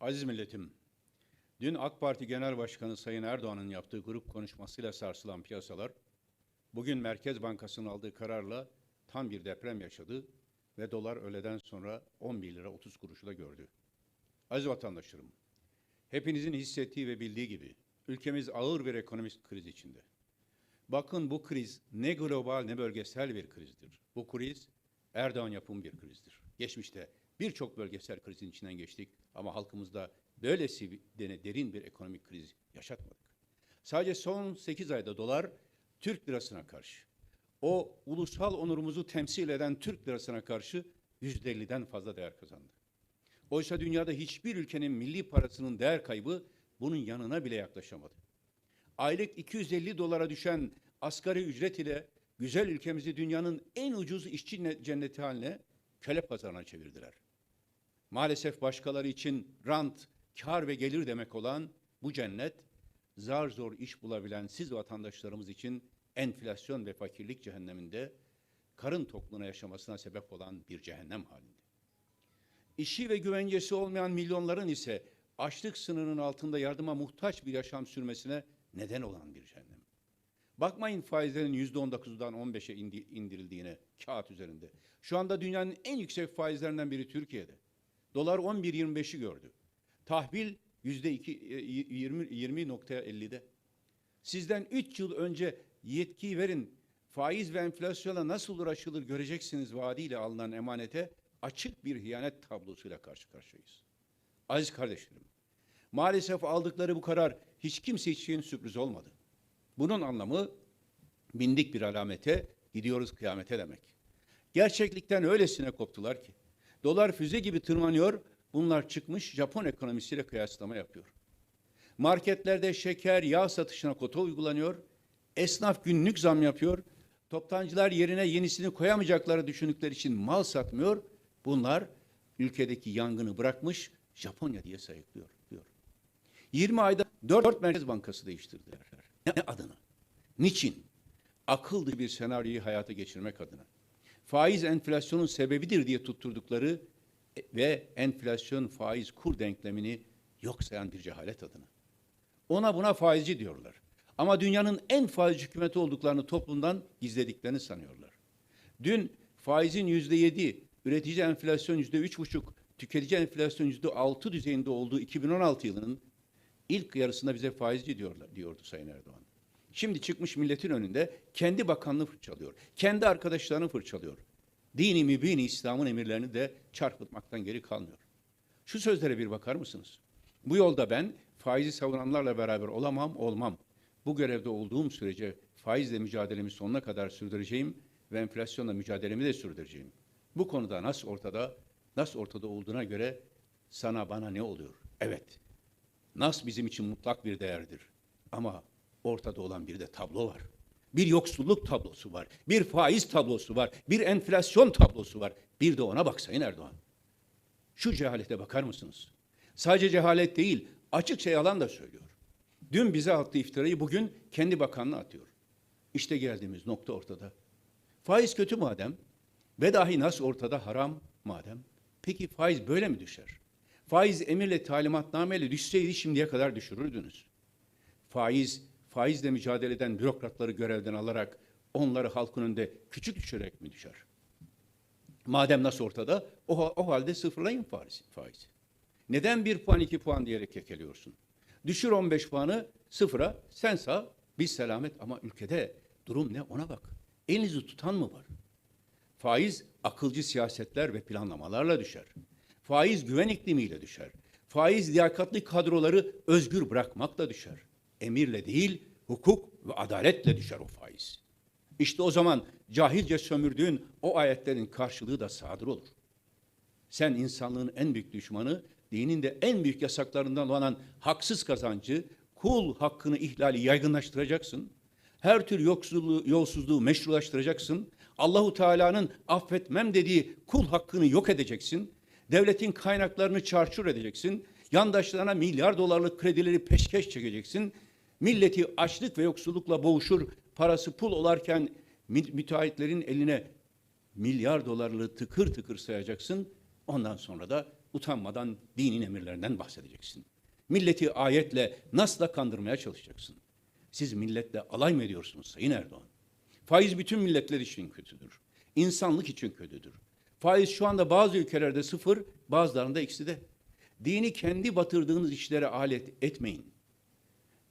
Aziz milletim, dün AK Parti Genel Başkanı Sayın Erdoğan'ın yaptığı grup konuşmasıyla sarsılan piyasalar, bugün Merkez Bankası'nın aldığı kararla tam bir deprem yaşadı ve dolar öğleden sonra 11 lira 30 kuruşu da gördü. Aziz vatandaşlarım, hepinizin hissettiği ve bildiği gibi ülkemiz ağır bir ekonomik kriz içinde. Bakın bu kriz ne global ne bölgesel bir krizdir. Bu kriz Erdoğan yapımı bir krizdir. Geçmişte birçok bölgesel krizin içinden geçtik ama halkımızda böylesi derin bir ekonomik kriz yaşatmadık. Sadece son 8 ayda dolar Türk lirasına karşı, o ulusal onurumuzu temsil eden Türk lirasına karşı %50'den fazla değer kazandı. Oysa dünyada hiçbir ülkenin milli parasının değer kaybı bunun yanına bile yaklaşamadı. Aylık 250 dolara düşen asgari ücret ile güzel ülkemizi dünyanın en ucuz işçi ne- cenneti haline köle pazarına çevirdiler. Maalesef başkaları için rant, kar ve gelir demek olan bu cennet, zar zor iş bulabilen siz vatandaşlarımız için enflasyon ve fakirlik cehenneminde karın tokluğuna yaşamasına sebep olan bir cehennem halinde. İşi ve güvencesi olmayan milyonların ise açlık sınırının altında yardıma muhtaç bir yaşam sürmesine neden olan bir cehennem. Bakmayın faizlerin yüzde on dokuzdan on beşe indi- indirildiğine kağıt üzerinde. Şu anda dünyanın en yüksek faizlerinden biri Türkiye'de. Dolar 11.25'i gördü. Tahvil yüzde iki- e, yirmi- 20.50'de. Sizden 3 yıl önce yetkiyi verin, faiz ve enflasyona nasıl uğraşılır göreceksiniz vaadiyle alınan emanete açık bir hıyanet tablosuyla karşı karşıyayız. Aziz kardeşlerim, maalesef aldıkları bu karar hiç kimse için sürpriz olmadı. Bunun anlamı bindik bir alamete, gidiyoruz kıyamete demek. Gerçeklikten öylesine koptular ki. Dolar füze gibi tırmanıyor, bunlar çıkmış Japon ekonomisiyle kıyaslama yapıyor. Marketlerde şeker, yağ satışına kota uygulanıyor. Esnaf günlük zam yapıyor. Toptancılar yerine yenisini koyamayacakları düşündükleri için mal satmıyor. Bunlar ülkedeki yangını bırakmış Japonya diye sayıklıyor diyor. 20 ayda 4 Merkez Bankası değiştirdiler. Ne adına? Niçin? Akıl dışı bir senaryoyu hayata geçirmek adına. Faiz enflasyonun sebebidir diye tutturdukları e, ve enflasyon faiz kur denklemini yok sayan bir cehalet adına. Ona buna faizci diyorlar. Ama dünyanın en faizci hükümeti olduklarını toplumdan gizlediklerini sanıyorlar. Dün faizin yüzde yedi, üretici enflasyon yüzde üç buçuk, tüketici enflasyon yüzde altı düzeyinde olduğu 2016 yılının ilk yarısında bize faizci diyorlar, diyordu Sayın Erdoğan. Şimdi çıkmış milletin önünde kendi bakanlığı fırçalıyor. Kendi arkadaşlarını fırçalıyor. Dini mübini İslam'ın emirlerini de çarpıtmaktan geri kalmıyor. Şu sözlere bir bakar mısınız? Bu yolda ben faizi savunanlarla beraber olamam, olmam. Bu görevde olduğum sürece faizle mücadelemi sonuna kadar sürdüreceğim ve enflasyonla mücadelemi de sürdüreceğim. Bu konuda nasıl ortada, nasıl ortada olduğuna göre sana bana ne oluyor? Evet, Nas bizim için mutlak bir değerdir. Ama ortada olan bir de tablo var. Bir yoksulluk tablosu var. Bir faiz tablosu var. Bir enflasyon tablosu var. Bir de ona bak Sayın Erdoğan. Şu cehalete bakar mısınız? Sadece cehalet değil, açıkça yalan da söylüyor. Dün bize attığı iftirayı bugün kendi bakanına atıyor. İşte geldiğimiz nokta ortada. Faiz kötü madem ve dahi nasıl ortada haram madem. Peki faiz böyle mi düşer? Faiz emirle talimatnameyle düşseydi şimdiye kadar düşürürdünüz. Faiz, faizle mücadele eden bürokratları görevden alarak onları halkın önünde küçük düşürerek mi düşer? Madem nasıl ortada o, o halde sıfırlayın faiz, faizi. Neden bir puan iki puan diyerek kekeliyorsun? Düşür 15 puanı sıfıra sen sağ biz selamet ama ülkede durum ne ona bak. Elinizi tutan mı var? Faiz akılcı siyasetler ve planlamalarla düşer. Faiz güven iklimiyle düşer. Faiz liyakatli kadroları özgür bırakmakla düşer. Emirle değil, hukuk ve adaletle düşer o faiz. İşte o zaman cahilce sömürdüğün o ayetlerin karşılığı da sadır olur. Sen insanlığın en büyük düşmanı, dinin de en büyük yasaklarından olan haksız kazancı, kul hakkını ihlali yaygınlaştıracaksın. Her tür yoksulluğu, yolsuzluğu meşrulaştıracaksın. Allahu Teala'nın affetmem dediği kul hakkını yok edeceksin. Devletin kaynaklarını çarçur edeceksin. Yandaşlarına milyar dolarlık kredileri peşkeş çekeceksin. Milleti açlık ve yoksullukla boğuşur, parası pul olarken mü- müteahhitlerin eline milyar dolarlığı tıkır tıkır sayacaksın. Ondan sonra da utanmadan dinin emirlerinden bahsedeceksin. Milleti ayetle nasla kandırmaya çalışacaksın. Siz milletle alay mı ediyorsunuz Sayın Erdoğan? Faiz bütün milletler için kötüdür. İnsanlık için kötüdür. Faiz şu anda bazı ülkelerde sıfır, bazılarında ekside. Dini kendi batırdığınız işlere alet etmeyin.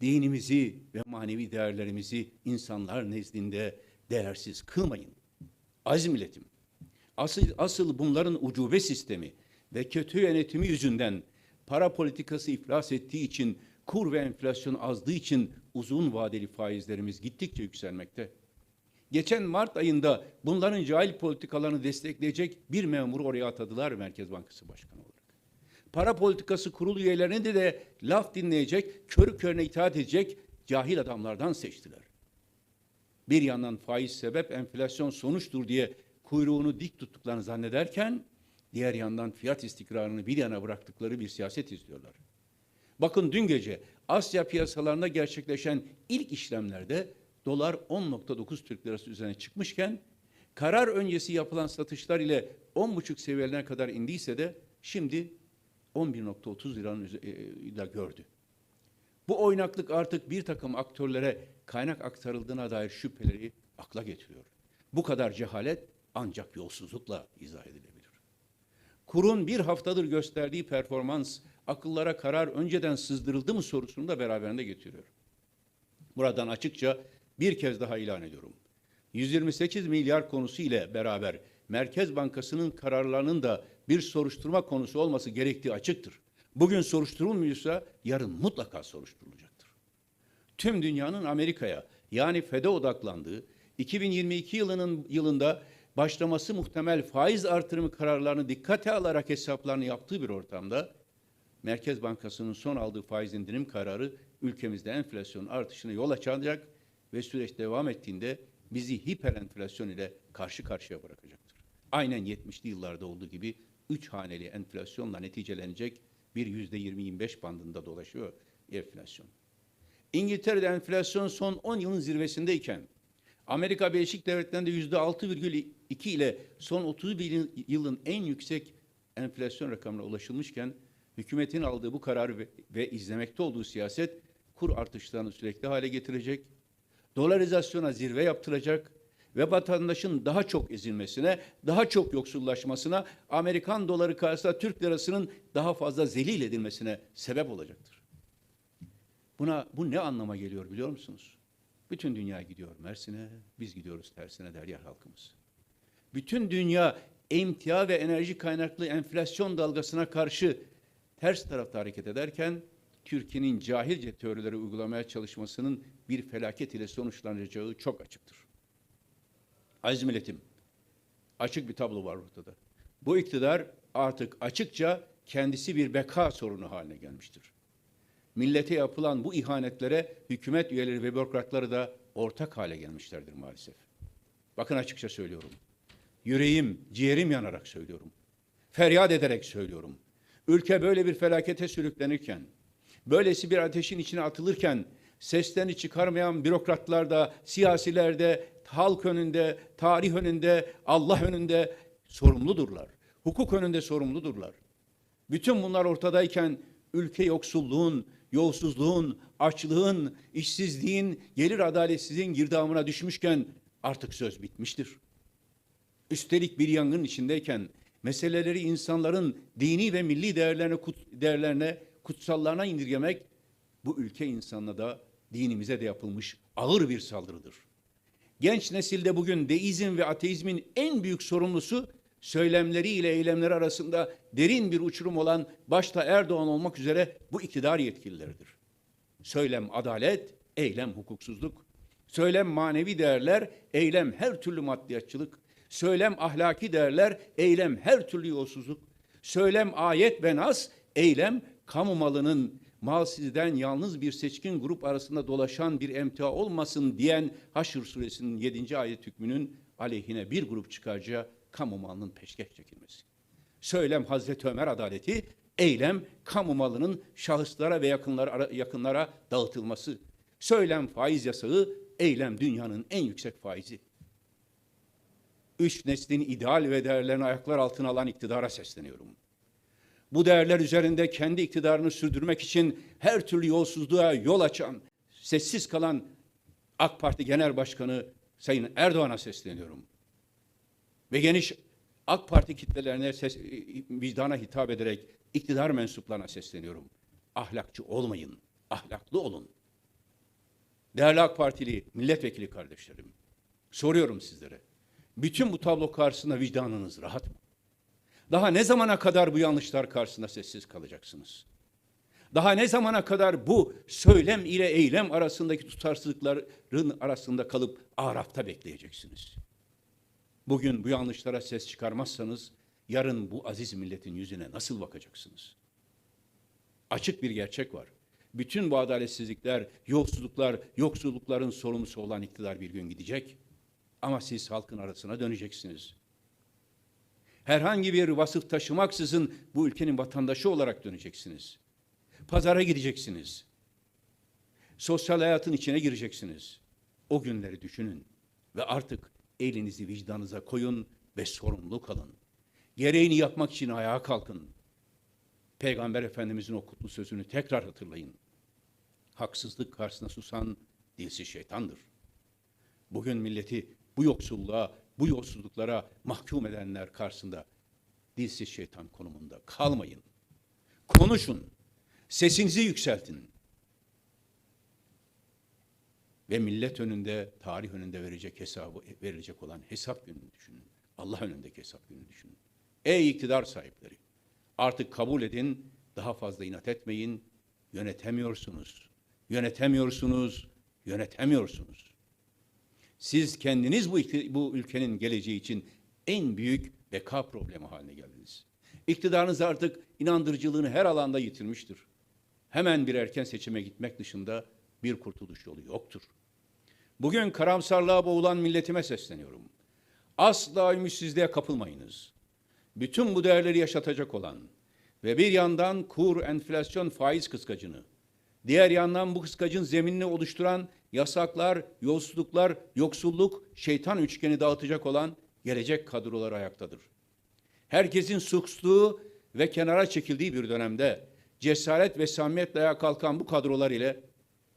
Dinimizi ve manevi değerlerimizi insanlar nezdinde değersiz kılmayın. Aziz milletim, asıl, asıl bunların ucube sistemi ve kötü yönetimi yüzünden para politikası iflas ettiği için, kur ve enflasyon azdığı için uzun vadeli faizlerimiz gittikçe yükselmekte. Geçen Mart ayında bunların cahil politikalarını destekleyecek bir memuru oraya atadılar Merkez Bankası Başkanı olarak. Para politikası kurulu üyelerini de, de laf dinleyecek, körü körüne itaat edecek cahil adamlardan seçtiler. Bir yandan faiz sebep, enflasyon sonuçtur diye kuyruğunu dik tuttuklarını zannederken, diğer yandan fiyat istikrarını bir yana bıraktıkları bir siyaset izliyorlar. Bakın dün gece Asya piyasalarında gerçekleşen ilk işlemlerde dolar 10.9 Türk Lirası üzerine çıkmışken karar öncesi yapılan satışlar ile 10.5 seviyelerine kadar indiyse de şimdi 11.30 liranın üze- e, ile gördü. Bu oynaklık artık bir takım aktörlere kaynak aktarıldığına dair şüpheleri akla getiriyor. Bu kadar cehalet ancak yolsuzlukla izah edilebilir. Kurun bir haftadır gösterdiği performans akıllara karar önceden sızdırıldı mı sorusunu da beraberinde getiriyor. Buradan açıkça bir kez daha ilan ediyorum. 128 milyar konusu ile beraber Merkez Bankası'nın kararlarının da bir soruşturma konusu olması gerektiği açıktır. Bugün soruşturulmuyorsa yarın mutlaka soruşturulacaktır. Tüm dünyanın Amerika'ya yani FED'e odaklandığı 2022 yılının yılında başlaması muhtemel faiz artırımı kararlarını dikkate alarak hesaplarını yaptığı bir ortamda Merkez Bankası'nın son aldığı faiz indirim kararı ülkemizde enflasyon artışına yol açacak ve süreç devam ettiğinde bizi hiper enflasyon ile karşı karşıya bırakacaktır. Aynen 70'li yıllarda olduğu gibi üç haneli enflasyonla neticelenecek bir yüzde 20-25 bandında dolaşıyor enflasyon. İngiltere'de enflasyon son 10 yılın zirvesindeyken Amerika Birleşik Devletleri'nde yüzde 6,2 ile son 31 yılın en yüksek enflasyon rakamına ulaşılmışken hükümetin aldığı bu karar ve, ve izlemekte olduğu siyaset kur artışlarını sürekli hale getirecek, dolarizasyona zirve yaptıracak ve vatandaşın daha çok ezilmesine, daha çok yoksullaşmasına, Amerikan doları karşısında Türk lirasının daha fazla zelil edilmesine sebep olacaktır. Buna bu ne anlama geliyor biliyor musunuz? Bütün dünya gidiyor Mersin'e, biz gidiyoruz tersine der yer halkımız. Bütün dünya emtia ve enerji kaynaklı enflasyon dalgasına karşı ters tarafta hareket ederken Türkiye'nin cahilce teorileri uygulamaya çalışmasının bir felaket ile sonuçlanacağı çok açıktır. Aziz milletim, açık bir tablo var ortada. Bu iktidar artık açıkça kendisi bir beka sorunu haline gelmiştir. Millete yapılan bu ihanetlere hükümet üyeleri ve bürokratları da ortak hale gelmişlerdir maalesef. Bakın açıkça söylüyorum. Yüreğim, ciğerim yanarak söylüyorum. Feryat ederek söylüyorum. Ülke böyle bir felakete sürüklenirken, böylesi bir ateşin içine atılırken seslerini çıkarmayan bürokratlar da, siyasiler de, halk önünde, tarih önünde, Allah önünde sorumludurlar. Hukuk önünde sorumludurlar. Bütün bunlar ortadayken ülke yoksulluğun, yolsuzluğun, açlığın, işsizliğin, gelir adaletsizliğin girdabına düşmüşken artık söz bitmiştir. Üstelik bir yangın içindeyken meseleleri insanların dini ve milli değerlerine, kut- değerlerine kutsallarına indirgemek bu ülke insanına da dinimize de yapılmış ağır bir saldırıdır. Genç nesilde bugün deizm ve ateizmin en büyük sorumlusu söylemleri ile eylemleri arasında derin bir uçurum olan başta Erdoğan olmak üzere bu iktidar yetkilileridir. Söylem adalet, eylem hukuksuzluk. Söylem manevi değerler, eylem her türlü maddiyatçılık. Söylem ahlaki değerler, eylem her türlü yolsuzluk. Söylem ayet ve nas, eylem kamu malının mal sizden yalnız bir seçkin grup arasında dolaşan bir emtia olmasın diyen Haşr suresinin 7. ayet hükmünün aleyhine bir grup çıkaracağı kamu malının peşkeş çekilmesi. Söylem Hazreti Ömer adaleti, eylem kamu malının şahıslara ve yakınlara, yakınlara dağıtılması. Söylem faiz yasağı, eylem dünyanın en yüksek faizi. Üç neslin ideal ve değerlerini ayaklar altına alan iktidara sesleniyorum. Bu değerler üzerinde kendi iktidarını sürdürmek için her türlü yolsuzluğa yol açan, sessiz kalan AK Parti Genel Başkanı Sayın Erdoğan'a sesleniyorum. Ve geniş AK Parti kitlelerine ses, vicdana hitap ederek iktidar mensuplarına sesleniyorum. Ahlakçı olmayın, ahlaklı olun. Değerli AK Partili milletvekili kardeşlerim, soruyorum sizlere. Bütün bu tablo karşısında vicdanınız rahat mı? Daha ne zamana kadar bu yanlışlar karşısında sessiz kalacaksınız? Daha ne zamana kadar bu söylem ile eylem arasındaki tutarsızlıkların arasında kalıp arafta bekleyeceksiniz? Bugün bu yanlışlara ses çıkarmazsanız yarın bu aziz milletin yüzüne nasıl bakacaksınız? Açık bir gerçek var. Bütün bu adaletsizlikler, yolsuzluklar, yoksullukların sorumlusu olan iktidar bir gün gidecek. Ama siz halkın arasına döneceksiniz. Herhangi bir vasıf taşımaksızın bu ülkenin vatandaşı olarak döneceksiniz. Pazara gideceksiniz. Sosyal hayatın içine gireceksiniz. O günleri düşünün ve artık elinizi vicdanınıza koyun ve sorumlu kalın. Gereğini yapmak için ayağa kalkın. Peygamber Efendimizin o kutlu sözünü tekrar hatırlayın. Haksızlık karşısında susan dilsiz şeytandır. Bugün milleti bu yoksulluğa, bu yolsuzluklara mahkum edenler karşısında dilsiz şeytan konumunda kalmayın. Konuşun. Sesinizi yükseltin. Ve millet önünde, tarih önünde verecek hesabı verilecek olan hesap gününü düşünün. Allah önündeki hesap gününü düşünün. Ey iktidar sahipleri! Artık kabul edin, daha fazla inat etmeyin. Yönetemiyorsunuz. Yönetemiyorsunuz. Yönetemiyorsunuz. Siz kendiniz bu, bu ülkenin geleceği için en büyük beka problemi haline geldiniz. İktidarınız artık inandırıcılığını her alanda yitirmiştir. Hemen bir erken seçime gitmek dışında bir kurtuluş yolu yoktur. Bugün karamsarlığa boğulan milletime sesleniyorum. Asla ümitsizliğe kapılmayınız. Bütün bu değerleri yaşatacak olan ve bir yandan kur, enflasyon, faiz kıskacını, diğer yandan bu kıskacın zeminini oluşturan yasaklar, yolsuzluklar, yoksulluk, şeytan üçgeni dağıtacak olan gelecek kadrolar ayaktadır. Herkesin suçluğu ve kenara çekildiği bir dönemde cesaret ve samimiyetle ayağa kalkan bu kadrolar ile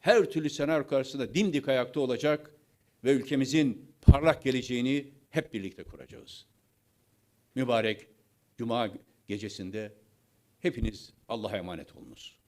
her türlü senaryo karşısında dimdik ayakta olacak ve ülkemizin parlak geleceğini hep birlikte kuracağız. Mübarek Cuma gecesinde hepiniz Allah'a emanet olunuz.